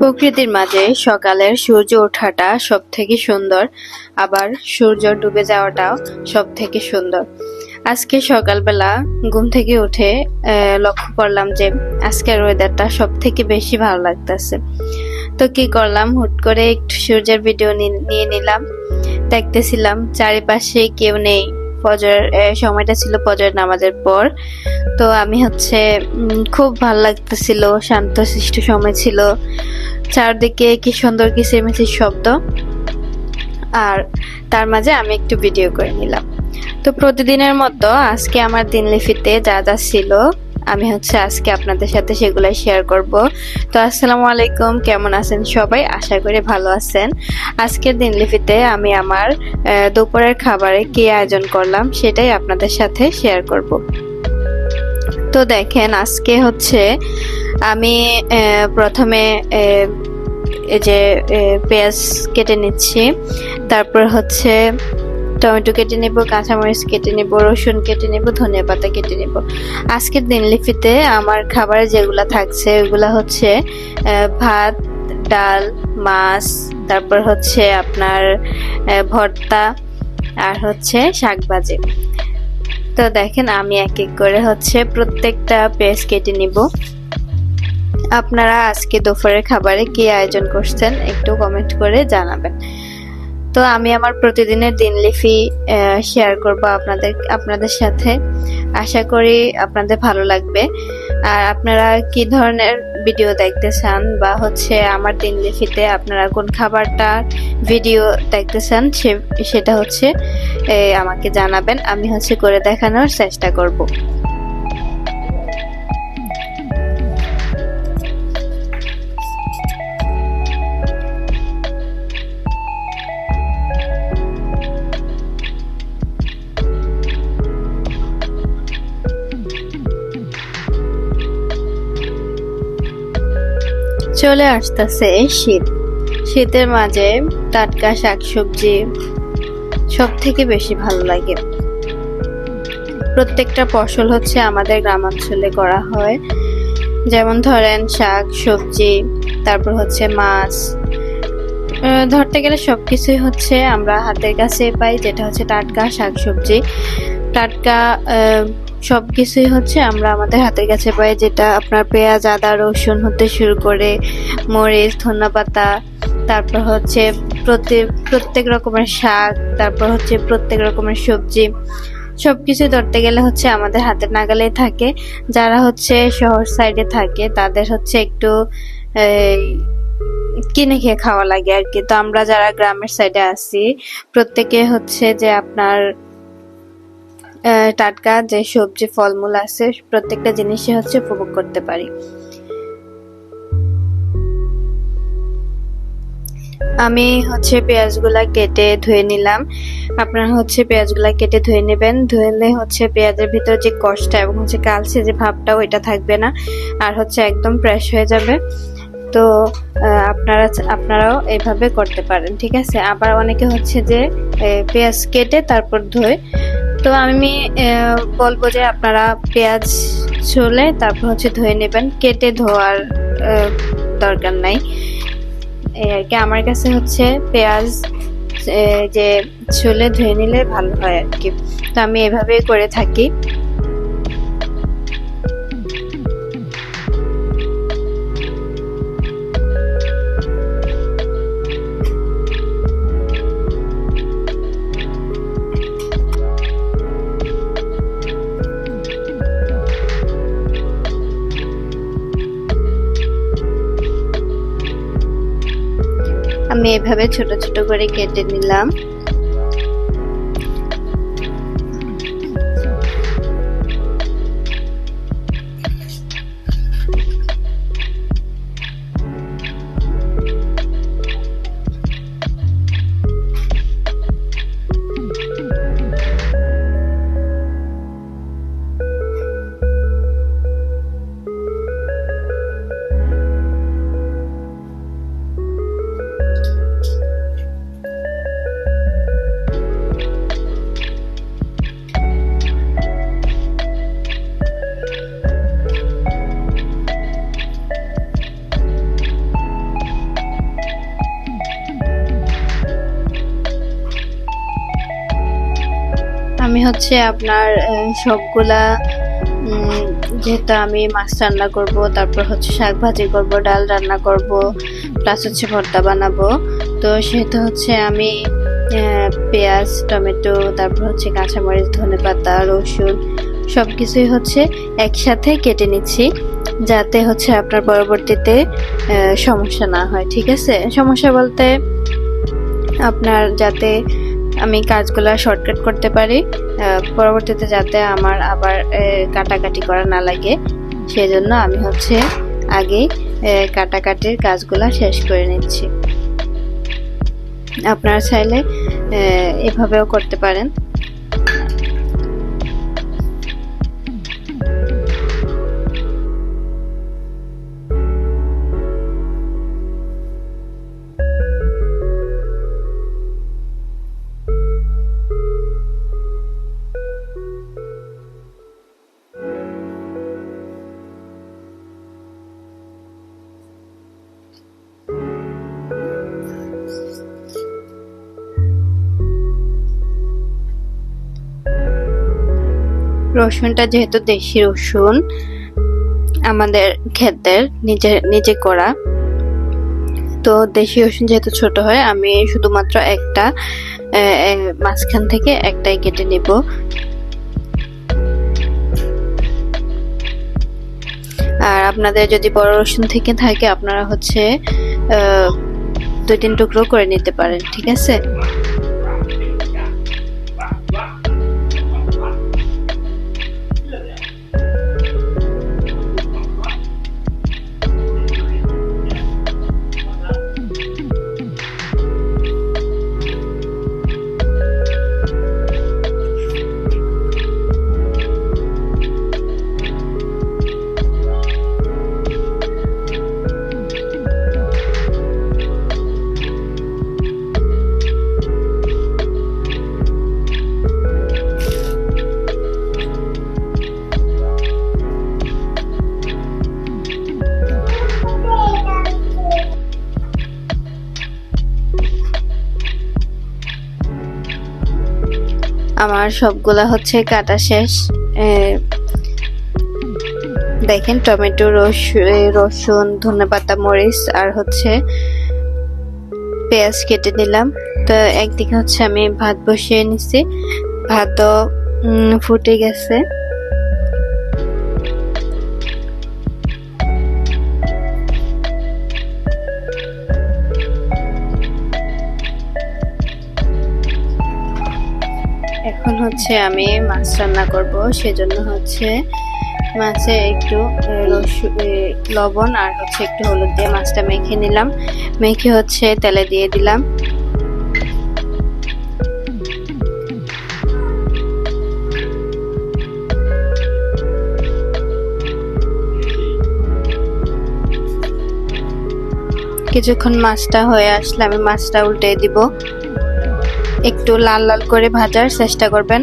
প্রকৃতির মাঝে সকালের সূর্য ওঠাটা সব থেকে সুন্দর, আবার সূর্য ডুবে যাওয়াটাও সব থেকে সুন্দর। আজকে সকালবেলা ঘুম থেকে উঠে লক্ষ্য করলাম যে আজকের ওয়েদারটা সব থেকে বেশি ভালো লাগতেছে। তো কি করলাম? হুট করে একটু সূর্যের ভিডিও নিয়ে নিলাম। দেখতেছিলাম চারিপাশে কেউ নেই। ফজর সময়টা ছিল ফজর নামাজের পর। তো আমি হচ্ছে খুব ভালো লাগতেছিল, শান্ত, সৃষ্ট সময় ছিল। চারদিকে কি সুন্দর কিচিরমিচির শব্দ। আর তার মাঝে আমি একটু ভিডিও করে নিলাম। তো প্রতিদিনের মতো আজকে আমার দিনলিপিতে যা যা ছিল আমি হচ্ছে আজকে আপনাদের সাথে সেগুলাই শেয়ার করব। তো আসসালামু আলাইকুম, কেমন আছেন সবাই? আশা করি ভালো আছেন। আজকের দিনলিপিতে আমি আমার দুপুরের খাবারে কি আয়োজন করলাম সেটাই আপনাদের সাথে শেয়ার করব। তো দেখেন, আজকে হচ্ছে আমি প্রথমে এই যে পেঁয়াজ কেটে নিচ্ছি। তারপর হচ্ছে টমেটো কেটে নেব, কাঁচামরিচ কেটে নেব, রসুন কেটে নেব, ধনিয়া পাতা কেটে নেব। আজকের দিনলিপিতে আমার খাবার যেগুলো থাকছে, ওগুলা হচ্ছে ভাত, ডাল, মাছ, তারপর হচ্ছে আপনার ভর্তা আর হচ্ছে শাক ভাজি তো দেখেন আমি এক এক করে হচ্ছে প্রত্যেকটা পেঁয়াজ কেটে নিব। আপনারা আজকে দুপুরের খাবারে কি আয়োজন করছেন একটু কমেন্ট করে জানাবেন। তো আমি আমার প্রতিদিনের দিনলিপি শেয়ার করব আপনাদের আপনাদের সাথে। আশা করি আপনাদের ভালো লাগবে। আর আপনারা কি ধরনের ভিডিও দেখতে চান? বা হচ্ছে আমার দিনলিপিতে আপনারা কোন খাবারটার ভিডিও দেখতে চান? সে, সেটা হচ্ছে আমাকে জানাবেন। আমি হচ্ছে করে দেখানোর চেষ্টা করব। চলে আসতেছে শীত। শীতের মাঝে টাটকা শাকসবজি সব থেকে বেশি ভালো লাগে। প্রত্যেকটা ফসল হচ্ছে আমাদের গ্রামাঞ্চলে করা হয়। যেমন ধরেন শাক, সবজি, তারপর হচ্ছে মাছ। ধরতে গেলে সব কিছুই হচ্ছে আমরা হাতের কাছে পাই, যেটা হচ্ছে টাটকা শাকসবজি। টাটকা আহ, সবকিছুই হচ্ছে আমরা আমাদের হাতের কাছে পাই যেটা আপনার পেঁয়াজ আদা রসুন হতে শুরু করে মরিচ ধনিয়া পাতা তারপর হচ্ছে প্রত্যেক প্রত্যেক রকমের শাক তারপর হচ্ছে প্রত্যেক রকমের সবজি। সবকিছু ধরতে গেলে হচ্ছে আমাদের হাতের নাগালে থাকে। যারা হচ্ছে শহর সাইডে থাকে তাদের হচ্ছে একটু কিনে খেয়ে খাওয়া লাগে আর কি। তো আমরা যারা গ্রামের সাইডে আছি প্রত্যেকে হচ্ছে যে আপনার টাটকা যে সবজি, ফলমূল আছে, প্রত্যেকটা জিনিসই হচ্ছে উপভোগ করতে পারি। আমি হচ্ছে পেঁয়াজগুলা কেটে ধুয়ে নিলাম। আপনারা হচ্ছে পেঁয়াজগুলা কেটে ধুয়ে নেবেন। ধুয়েলে হচ্ছে পেঁয়াজের ভিতর যে কষটা এবং হচ্ছে কালচে যে ভাবটা ওইটা থাকবে না, আর হচ্ছে একদম ফ্রেশ হয়ে যাবে। তো আপনারা আপনারাও এইভাবে করতে পারেন, ঠিক আছে? আবার অনেকে হচ্ছে যে পেঁয়াজ কেটে তারপর ধুয়ে তো আমি বলব যে আপনারা পেঁয়াজ ছুলে তারপর হচ্ছে ধুয়ে নেবেন। কেটে ধোয়ার দরকার নাই। এই আর কি, আমার কাছে হচ্ছে পেঁয়াজ যে ছুলে ধুয়ে নিলে ভালো হয় আর কি। তো আমি এভাবেই করে থাকি। আমি এভাবে ছোট ছোট করে কেটে নিলাম। হচ্ছে আপনার সবগুলা যেহেতু আমি মাছ রান্না করব, তারপর হচ্ছে শাক ভাজি করব, ডাল রান্না করব প্লাস হচ্ছে ভর্তা বানাবো। তো সেহেতু হচ্ছে আমি পেঁয়াজ, টমেটো, তারপর হচ্ছে কাঁচামরিচ, ধনেপাতা, রসুন সব কিছুই হচ্ছে একসাথে কেটে নিচ্ছি, যাতে হচ্ছে আপনার পরবর্তীতে সমস্যা না হয়, ঠিক আছে? সমস্যা বলতে আপনার যাতে আমি কাজগুলো শর্টকাট করতে পারি পরবর্তীতে যাতে আমার আবার কাটাকাটি করা না লাগে। সেজন্য আমি হচ্ছে আগে কাটাকাটির কাজগুলো শেষ করে নিচ্ছি। আপনারা চাইলে এভাবেও করতে পারেন। রসুনটা যেহেতু দেশি রসুন, আমাদের ক্ষেতের নিজে নিজে করা। তো দেশি রসুন যেহেতু ছোট হয়, আমি শুধুমাত্র একটা মাঝখান থেকে একটাই কেটে নিব। আর আপনাদের যদি বড় রসুন থেকে থাকে, আপনারা হচ্ছে দুই তিন টুকরো করে নিতে পারেন, ঠিক আছে? আমার সবগুলা হচ্ছে কাটা শেষ। দেখেন টমেটো রসুন, ধনেপাতা, মরিচ, আর হচ্ছে পেঁয়াজ কেটে নিলাম। তো একদিকে হচ্ছে আমি ভাত বসিয়ে নিছি। ভাতও ফুটে গেছে। হচ্ছে আমি মাছ রান্না করব সেজন্য হচ্ছে মাছে একটু এ, রসু এ, লবণ আর হচ্ছে একটু হলুদ দিয়ে মাছটা মেখে নিলাম। মেখে হচ্ছে তেলে দিয়ে দিলাম। কিছুক্ষণ মাছটা হয়ে আসলে আমি মাছটা উল্টে দিব। একটু লাল লাল করে ভাজার চেষ্টা করবেন।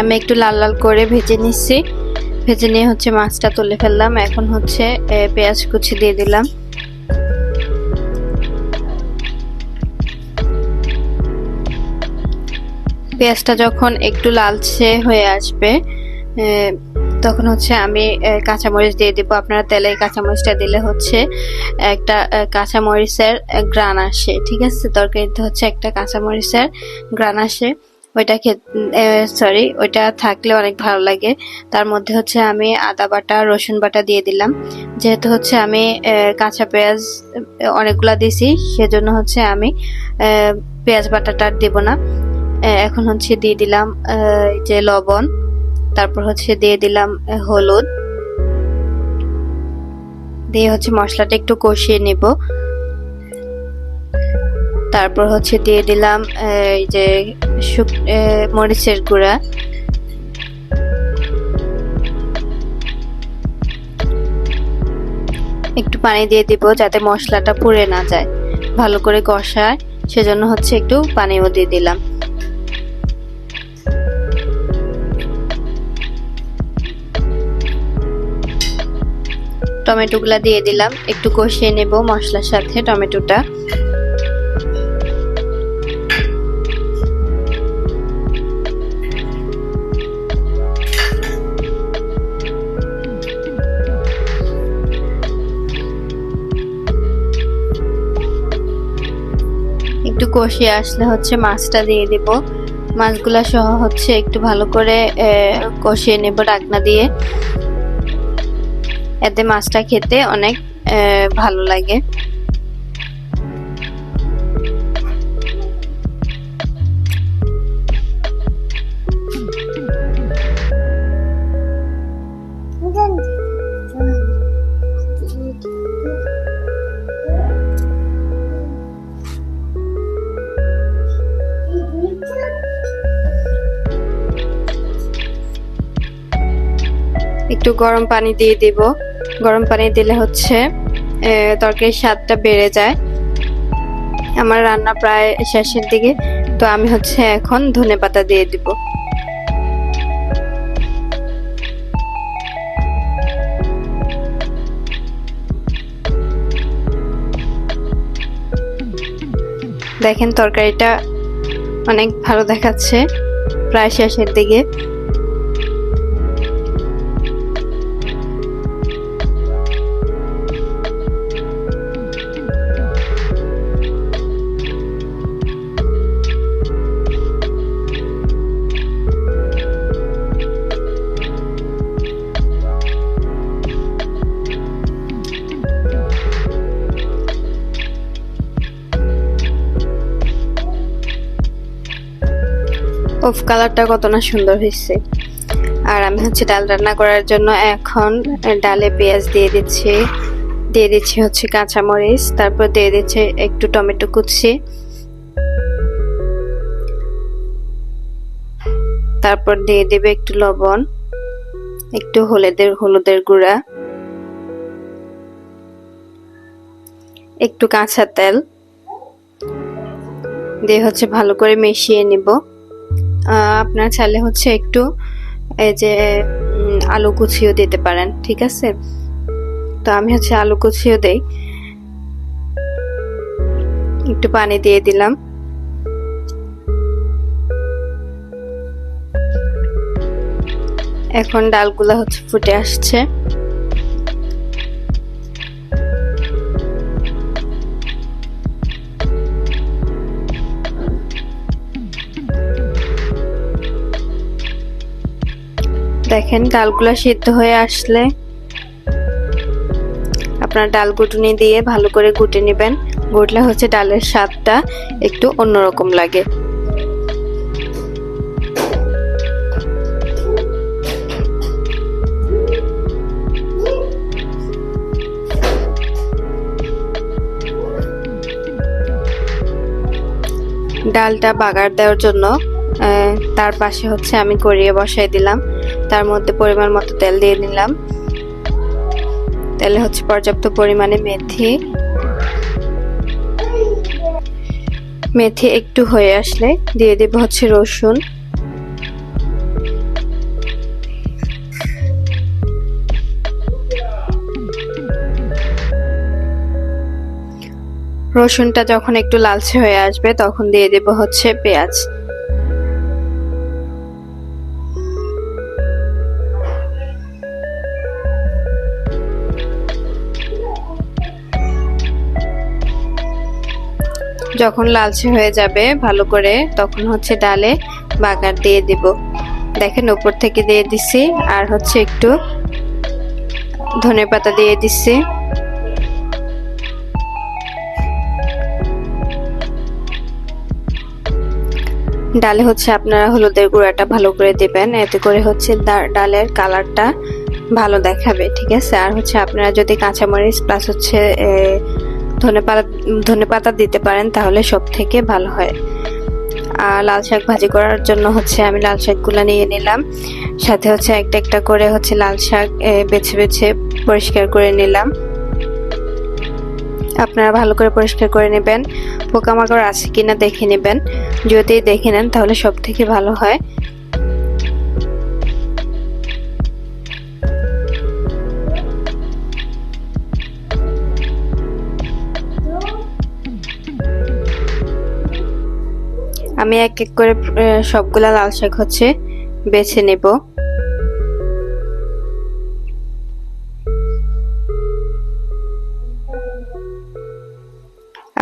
আমি একটু লাল লাল করে ভেজে নিচ্ছি। ভেজে নিয়ে হচ্ছে মাছটা তুলে ফেললাম। এখন হচ্ছে পেঁয়াজ কুচি দিয়ে দিলাম। পেঁয়াজটা যখন একটু লালচে হয়ে আসবে তখন হচ্ছে আমি কাঁচামরিচ দিয়ে দিব। আপনারা তেলে কাঁচামরিচটা দিলে হচ্ছে একটা কাঁচামরিচের গ্রান আসে, ঠিক আছে? তরকারিতে হচ্ছে একটা কাঁচামরিচের গ্রান আসে। ওইটা সরি ওইটা থাকলে অনেক ভালো লাগে। তার মধ্যে হচ্ছে আমি আদা বাটা, রসুন বাটা দিয়ে দিলাম। যেহেতু হচ্ছে আমি কাঁচা পেঁয়াজ অনেকগুলা দিছি, সেজন্য হচ্ছে আমি পেঁয়াজ বাটাটা দিব না। এখন হচ্ছে দিয়ে দিলাম যে লবণ। তারপর হচ্ছে দিয়ে দিলাম হলুদ। দিয়ে হচ্ছে মশলাটা একটু কষিয়ে নিব। তারপর হচ্ছে দিয়ে দিলাম এই যে মরিচের গুঁড়া। একটু পানি দিয়ে দিব যাতে মশলাটা পুড়ে না যায়, ভালো করে কষায়। সেজন্য হচ্ছে একটু পানিও দিয়ে দিলাম। টমেটোগুলা দিয়ে দিলাম। একটু কষিয়ে নেব মশলার সাথে টমেটোটা। একটু কষিয়ে আসলে হচ্ছে মাছটা দিয়ে দিব। মাছগুলা সহ হচ্ছে একটু ভালো করে কষিয়ে নেব ডাকনা দিয়ে। এতে মাছটা খেতে অনেক ভালো লাগে। একটু গরম পানি দিয়ে দিব। গরম পানি দিলে হচ্ছে তরকারির স্বাদটা বেড়ে যায়। আমার রান্না প্রায় শেষের দিকে, তো আমি হচ্ছে এখন ধনে পাতা দিয়ে দিব। দেখেন তরকারিটা অনেক ভালো দেখাচ্ছে, প্রায় শেষের দিকে। অফ কালারটা কত না সুন্দর হয়েছে। আর আমি হচ্ছে ডাল রান্না করার জন্য এখন ডালে পেঁয়াজ দিয়ে দিচ্ছি। দিয়ে দিচ্ছি হচ্ছে কাঁচামরিচ, তারপর দিয়ে দিচ্ছে একটু টমেটো কুচি। তারপর দিয়ে দেবে একটু লবণ, একটু হলুদের হলুদের গুঁড়া। একটু কাঁচা তেল। দিয়ে হচ্ছে ভালো করে মিশিয়ে নিব। আপনার চাইলে হচ্ছে একটু এই যে আলু কুচিও দিতে পারেন, ঠিক আছে? তো আমি হচ্ছে আলু কুচিও দেই। একটু পানি দিয়ে দিলাম। এখন ডালগুলা হচ্ছে ফুটে আসছে। দেখেন, ডালগুলো সিদ্ধ হয়ে আসলে আপনার ডাল গুটুনি দিয়ে ভালো করে গুটে নেবেন। গুটলে হচ্ছে ডালের স্বাদটা একটু অন্যরকম লাগে। ডালটা বাগার দেওয়ার জন্য তার পাশে হচ্ছে আমি করিয়ে বসাই দিলাম। তার মধ্যে পরিমাণ মতো তেল দিয়ে নিলাম। তেলে হচ্ছে পর্যাপ্ত পরিমাণে মেথি। মেথি একটু হয়ে আসলে দিয়ে দেব হচ্ছে রসুন। রসুনটা যখন একটু লালচে হয়ে আসবে তখন দিয়ে দেব হচ্ছে পেঁয়াজ। যখন লালচে হয়ে যাবে ভালো করে, তখন হচ্ছে ডালে বাগার দিয়ে দিব। দেখেন উপর থেকে দিয়ে দিছি, আর হচ্ছে একটু ধনে পাতা দিয়ে দিচ্ছি ডালে হচ্ছে আপনারা হলুদের গুঁড়াটা ভালো করে দেবেন, এতে করে হচ্ছে ডালের কালারটা ভালো দেখাবে, ঠিক আছে? আর হচ্ছে আপনারা যদি কাঁচামরিচ, প্লাস হচ্ছে ধনে পাতা দিতে পারেন তাহলে সব থেকে ভালো হয়। আর লাল শাক ভাজি করার জন্য হচ্ছে আমি লাল শাকগুলো নিয়ে নিলাম। সাথে হচ্ছে একটা একটা করে হচ্ছে লাল শাক বেছে বেছে পরিষ্কার করে নিলাম। আপনারা ভালো করে পরিষ্কার করে নেবেন। পোকামাকড় আছে কিনা দেখে নেবেন। যদি দেখে নেন তাহলে সব থেকে ভালো হয়। আমি এক এক করে সবগুলা লাল শাক হচ্ছে বেছে নেব।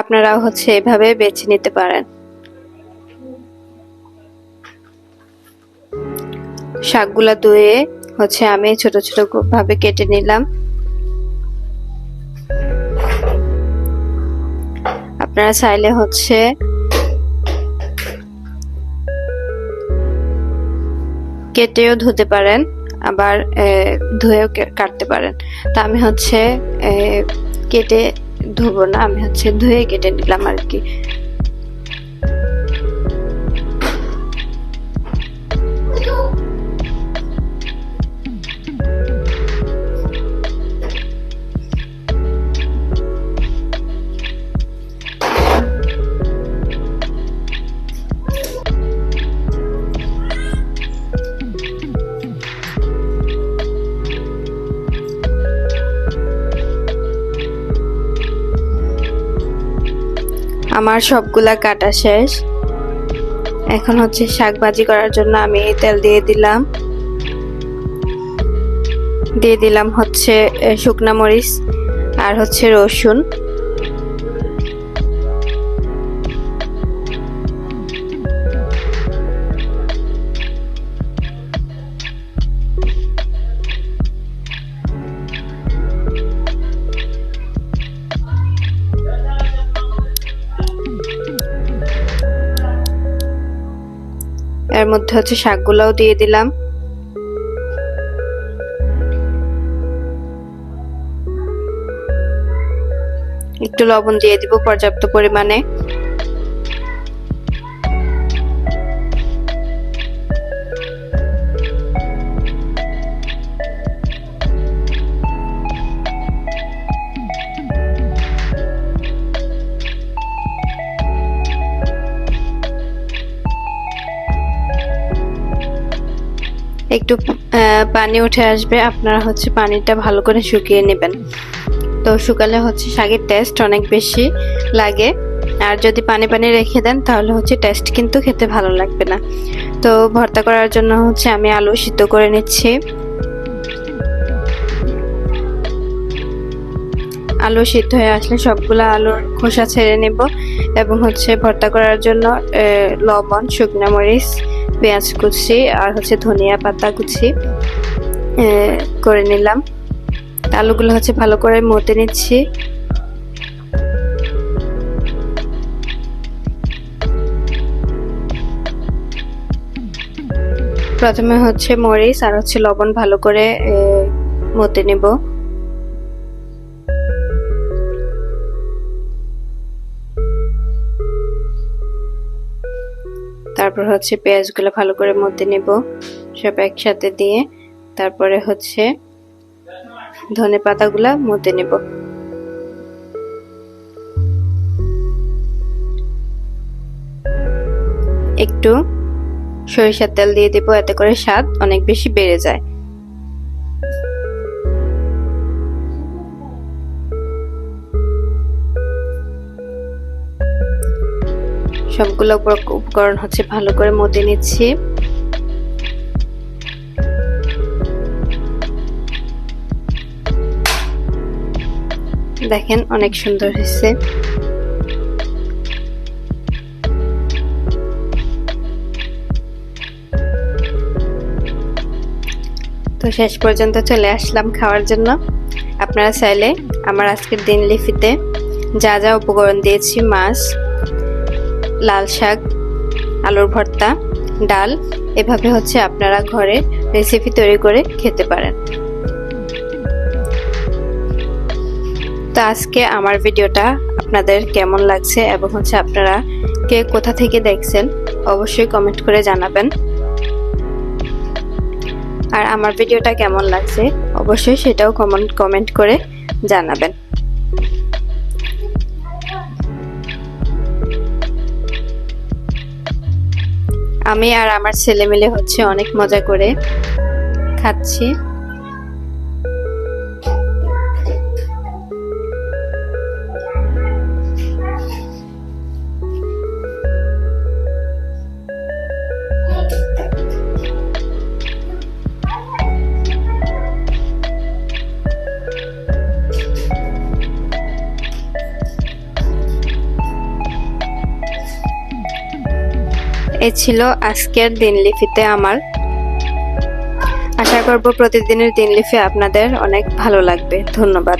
আপনারাও হচ্ছে এভাবে বেছে নিতে পারেন। শাকগুলা ধুয়ে হচ্ছে আমি ছোট ছোট ভাবে কেটে নিলাম। আপনারা চাইলে হচ্ছে কেটেও ধুতে পারেন, আবার ধুয়েও কাটতে পারেন। তা আমি হচ্ছে কেটে ধুবো না, আমি হচ্ছে ধুয়ে কেটে নিলাম আর কি। আমার সবগুলা কাটা শেষ। এখন হচ্ছে শাক ভাজি করার জন্য আমি তেল দিয়ে দিলাম। দিয়ে দিলাম হচ্ছে শুকনা মরিচ আর হচ্ছে রসুন। এর মধ্যে হচ্ছে শাকগুলাও দিয়ে দিলাম। একটু লবণ দিয়ে দিব পর্যাপ্ত পরিমাণে। একটু পানি উঠে আসবে, আপনারা হচ্ছে পানিটা ভালো করে শুকিয়ে নেবেন। তো শুকালে হচ্ছে শাকের টেস্ট অনেক বেশি লাগে। আর যদি পানি পানি রেখে দেন, তাহলে হচ্ছে টেস্ট কিন্তু খেতে ভালো লাগবে না। তো ভর্তা করার জন্য হচ্ছে আমি আলু সিদ্ধ করে নিচ্ছি। আলু সিদ্ধ হয়ে আসলে সবগুলো আলুর খোসা ছেড়ে নেব এবং হচ্ছে ভর্তা করার জন্য লবণ, শুকনো মরিচ পেঁয়াজ কুচি আর হচ্ছে ধনিয়া পাতা কুচি করে নিলাম। আলুগুলো হচ্ছে ভালো করে মতে নিচ্ছি। প্রথমে হচ্ছে মরিচ আর হচ্ছে লবণ ভালো করে মতে নেব। তারপর হচ্ছে পেঁয়াজগুলো ভালো করে মধ্যে নেব সব একসাথে দিয়ে। তারপরে হচ্ছে ধনে পাতাগুলা মধ্যে নেব। একটু সরিষার তেল দিয়ে দেবো, এতে করে স্বাদ অনেক বেশি বেড়ে যায়। সবগুলো উপ- উপকরণ হচ্ছে ভালো করে মতে নিচ্ছি। দেখেন অনেক সুন্দর হয়েছে। তো শেষ পর্যন্ত চলে আসলাম খাওয়ার জন্য। আপনারা চাইলে আমার আজকের দিন লিফিতে যা যা উপকরণ দিয়েছি, মাছ লাল শাক, আলুর ভর্তা, ডাল, এভাবে হচ্ছে আপনারা ঘরে রেসিপি তৈরি করে খেতে পারেন। তো আজকে আমার ভিডিওটা আপনাদের কেমন লাগছে এবং হচ্ছে আপনারা কে কোথা থেকে দেখছেন, অবশ্যই কমেন্ট করে জানাবেন। আর আমার ভিডিওটা কেমন লাগছে, অবশ্যই সেটাও কমেন্ট কমেন্ট করে জানাবেন। আমি আর আমার ছেলে মিলে হচ্ছে অনেক মজা করে খাচ্ছি। ছিল আজকের দিনলিপিতে আমার। আশা করব প্রতিদিনের দিনলিপি আপনাদের অনেক ভালো লাগবে। ধন্যবাদ।